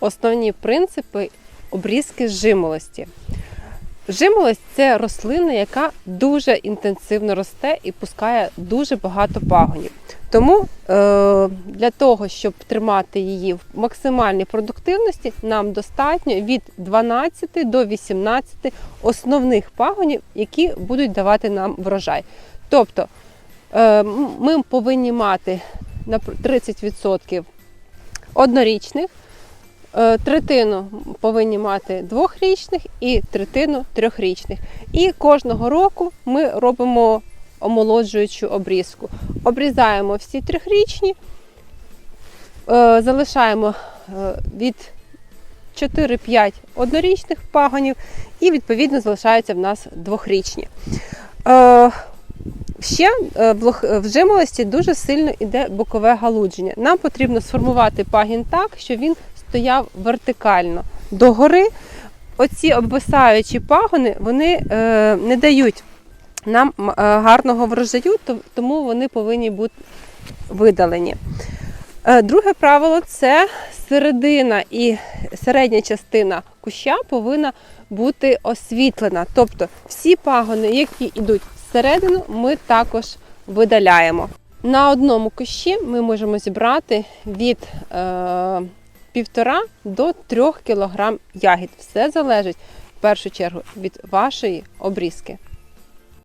основні принципи обрізки жимолості. Жимолость це рослина, яка дуже інтенсивно росте і пускає дуже багато пагонів. Тому е, для того, щоб тримати її в максимальній продуктивності, нам достатньо від 12 до 18 основних пагонів, які будуть давати нам врожай. Тобто е, ми повинні мати на 30% однорічних, третину повинні мати двохрічних і третину трьохрічних. І кожного року ми робимо омолоджуючу обрізку. Обрізаємо всі трьохрічні, е, залишаємо е, від 4-5 однорічних пагонів, і відповідно залишаються в нас двохрічні. Е, Ще е, в жимолості дуже сильно йде бокове галудження. Нам потрібно сформувати пагін так, щоб він стояв вертикально догори. Оці обвисаючі пагони вони е, не дають нам е, гарного врожаю, то- тому вони повинні бути видалені. Е, Друге правило це середина і середня частина куща повинна бути освітлена. Тобто всі пагони, які йдуть всередину, ми також видаляємо. На одному кущі ми можемо зібрати від е, півтора до 3 кг ягід. Все залежить в першу чергу від вашої обрізки.